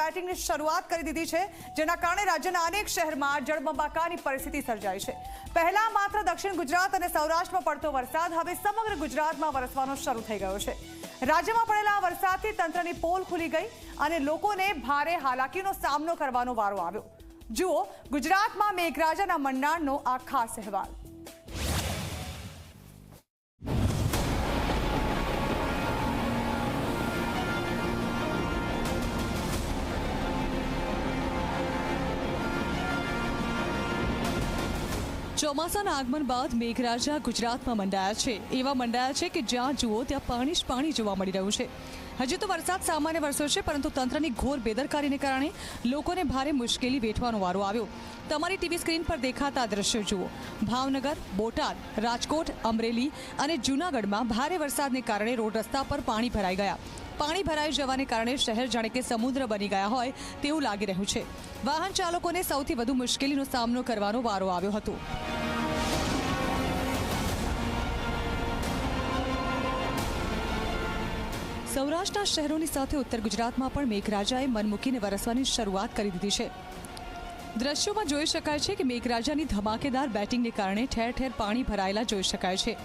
બેટિંગની શરૂઆત કરી દીધી છે, જેના કારણે રાજ્યના અનેક શહેરમાં જળબંબાકારની પરિસ્થિતિ સર્જાઈ છે. પહેલા માત્ર દક્ષિણ ગુજરાત અને સૌરાષ્ટ્રમાં પડતો વરસાદ, હવે સમગ્ર ગુજરાતમાં વરસવાનો શરૂ થઈ ગયો છે. રાજ્યમાં પડેલા વરસાદથી તંત્રની પોલ ખુલી ગઈ અને લોકોને ભારે હાલાકીનો સામનો કરવાનો વારો આવ્યો. જુઓ, ગુજરાતમાં મેઘરાજાના મંડાણનો આ ખાસ અહેવાલ. ચોમાસાના આગમન બાદ મેઘરાજા ગુજરાતમાં મંડાયા છે. એવા મંડાયા છે કે જ્યાં જુઓ ત્યાં પાણી જ પાણી જોવા મળી રહ્યું છે. હજી તો વરસાદ સામાન્ય વરસ્યો છે, પરંતુ તંત્રની ઘોર બેદરકારીને કારણે લોકોને ભારે મુશ્કેલી વેઠવાનો વારો આવ્યો. તમારી ટીવી સ્ક્રીન પર દેખાતા દ્રશ્યો જુઓ. ભાવનગર, બોટાદ, રાજકોટ, અમરેલી અને જૂનાગઢમાં ભારે વરસાદને કારણે રોડ રસ્તા પર પાણી ભરાઈ ગયા. પાણી ભરાઈ જવાને કારણે શહેર જાણે કે સમુદ્ર બની ગયા હોય તેવું લાગી રહ્યું છે. વાહન ચાલકોને સૌથી વધુ મુશ્કેલીનો સામનો કરવાનો વારો આવ્યો હતો. સૌરાષ્ટ્રના શહેરોની સાથે ઉત્તર ગુજરાતમાં પણ મેઘરાજાએ મન મૂકીને વરસવાની શરૂઆત કરી દીધી છે. દ્રશ્યોમાં જોઈ શકાય છે કે મેઘરાજાની ધમાકેદાર બેટિંગને કારણે ઠેર ઠેર પાણી ભરાયેલા જોઈ શકાય છે.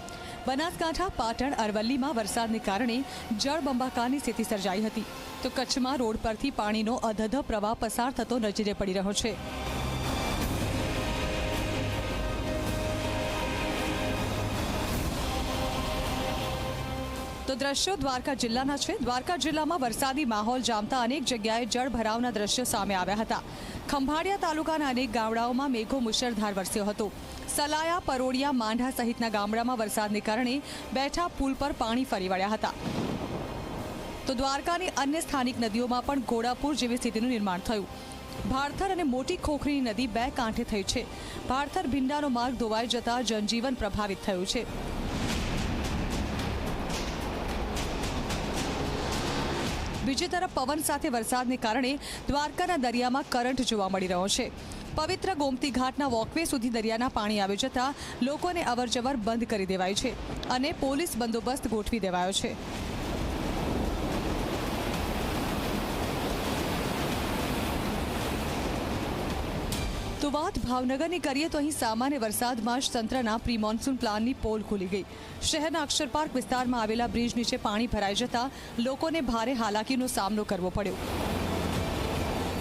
બનાસકાંઠા, પાટણ, અરવલ્લીમાં વરસાદને કારણે જળબંબાકારની સ્થિતિ સર્જાઈ હતી. તો કચ્છમાં રોડ પરથી પાણીનો અધધ પ્રવાહ પસાર થતો નજરે પડી રહ્યો છે. તો દ્રશ્યો દ્વારકા જિલ્લાના છે. દ્વારકા જિલ્લામાં વરસાદી માહોલ જામતા અનેક જગ્યાએ જળ ભરાવના દ્રશ્યો સામે આવ્યા હતા. ખંભાળિયા તાલુકાના અનેક ગામડાઓમાં મેઘો મુશળધાર વરસ્યો હતો. સલાયા પરોડિયા માંઢા સહિતના ગામડામાં વરસાદને કારણે બેઠા પુલ પર પાણી ફરી વળ્યા હતા. તો દ્વારકાની અન્ય સ્થાનિક નદીઓમાં પણ ઘોડાપુર જેવી સ્થિતિનું નિર્માણ થયું. ભારથર અને મોટી ખોખરીની નદી બે કાંઠે થઈ છે. ભારથર ભીંડાનો માર્ગ ધોવાઈ જતા જનજીવન પ્રભાવિત થયું છે. બીજી તરફ પવન સાથે વરસાદને કારણે દ્વારકાના દરિયામાં કરંટ જોવા મળી રહ્યો છે. પવિત્ર ગોમતી ઘાટના વોકવે સુધી દરિયાના પાણી આવી જતા લોકોને અવરજવર બંધ કરી દેવાય છે અને પોલીસ બંદોબસ્ત ગોઠવી દેવાયો છે. તો વાત ભાવનગરની કરીએ તો અહીં સામાન્ય વરસાદમાં જ તંત્રના પ્રી મોન્સૂન પ્લાનની પોલ ખુલી ગઈ. શહેરના અક્ષરપાર્ક વિસ્તારમાં આવેલા બ્રિજ નીચે પાણી ભરાઈ જતા લોકોને ભારે હાલાકીનો સામનો કરવો પડ્યો.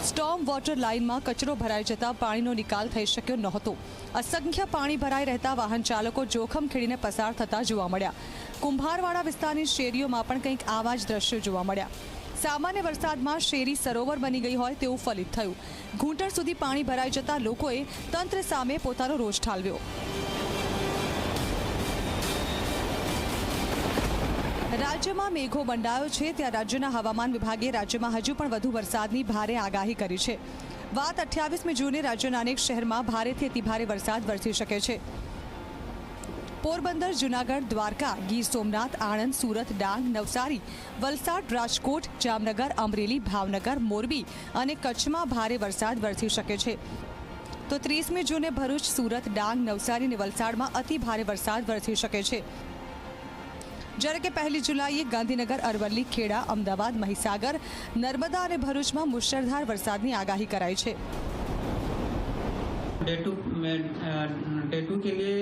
સ્ટોમ વોટર લાઇનમાં કચરો ભરાઈ જતા પાણીનો નિકાલ થઈ શક્યો નહોતો. અસંખ્ય પાણી ભરાઈ રહેતા વાહન ચાલકો જોખમ ખેડીને પસાર થતા જોવા મળ્યા. કુંભારવાડા વિસ્તારની શેરીઓમાં પણ કંઈક આવા જ દ્રશ્યો જોવા મળ્યા. સામાન્ય વરસાદમાં શેરી સરોવર બની ગઈ હોય તેવું ફલિત થયું. ઘૂંટણ સુધી પાણી ભરાઈ જતા લોકોએ તંત્ર સામે પોતાનો રોષ ઠાલવ્યો. રાજ્યમાં મેઘો બંડાયો છે, ત્યાં રાજ્યના હવામાન વિભાગે રાજ્યમાં હજુ પણ વધુ વરસાદની ભારે આગાહી કરી છે. વાત અઠ્યાવીસમી જૂને રાજ્યના અનેક શહેરમાં ભારેથી અતિભારે વરસાદ વરસી શકે છે. પોરબંદર, જુનાગઢ, દ્વારકા, ગીર સોમનાથ, આણંદ, સુરત, ડાંગ, નવસારી, વલસાડ, રાજકોટ, જામનગર, અમરેલી, ભાવનગર, મોરબી અને કચ્છમાં ભારે વરસાદ વરસી શકે છે. તો ત્રીસમી જૂને ભરૂચ, સુરત, ડાંગ, નવસારી અને વલસાડમાં અતિ ભારે વરસાદ વરસી શકે છે. જ્યારે કે પહેલી જુલાઈએ ગાંધીનગર, અરવલ્લી, ખેડા, અમદાવાદ, મહીસાગર, નર્મદા અને ભરૂચમાં મુશળધાર વરસાદની આગાહી કરાઈ છે. डे टू के लिए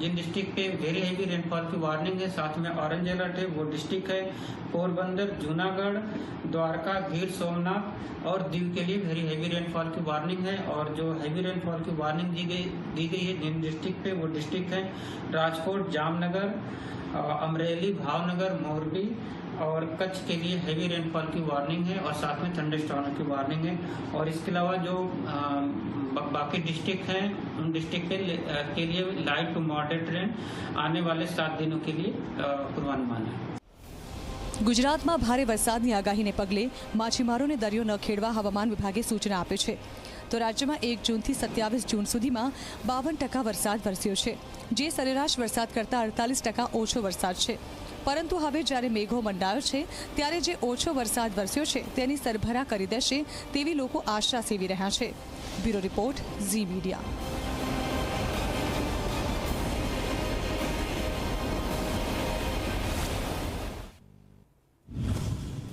जिन डिस्ट्रिक्ट पे वेरी हैवी रेनफॉल की वार्निंग है, साथ में ऑरेंज अलर्ट है, वो डिस्ट्रिक्ट है पोरबंदर, जूनागढ़, द्वारका गिर सोमनाथ और दीव के लिए वेरी हैवी रेनफॉल की वार्निंग है और जो हैवी रेनफॉल की वार्निंग दी गई दी गई है जिन डिस्ट्रिक्ट पे, वो डिस्ट्रिक्ट है राजकोट, जामनगर अमरेली, भावनगर, मोरबी और कच्छ के लिए हैवी रेनफॉल की वार्निंग है और साथ में थंडर स्टॉर्म की वार्निंग है। और इसके अलावा जो बाकी डिस्ट्रिक्ट हैं, उन डिस्ट्रिक्ट के लिए लाइट टू मॉडरेट रेन आने वाले सात दिनों के लिए पूर्वानुमान है। ગુજરાતમાં ભારે વરસાદની આગાહીને પગલે માછીમારોને દરિયો ન ખેડવા હવામાન વિભાગે સૂચના આપી છે. તો રાજ્યમાં એક જૂનથી સત્યાવીસ જૂન સુધીમાં બાવન ટકા વરસાદ વરસ્યો છે, જે સરેરાશ વરસાદ કરતાં અડતાલીસ ટકા ઓછો વરસાદ છે. પરંતુ હવે જ્યારે મેઘો મંડાયો છે, ત્યારે જે ઓછો વરસાદ વરસ્યો છે, તેની સરભરા કરી દેશે તેવી લોકો આશા સેવી રહ્યા છે. Bureau report, Zee media.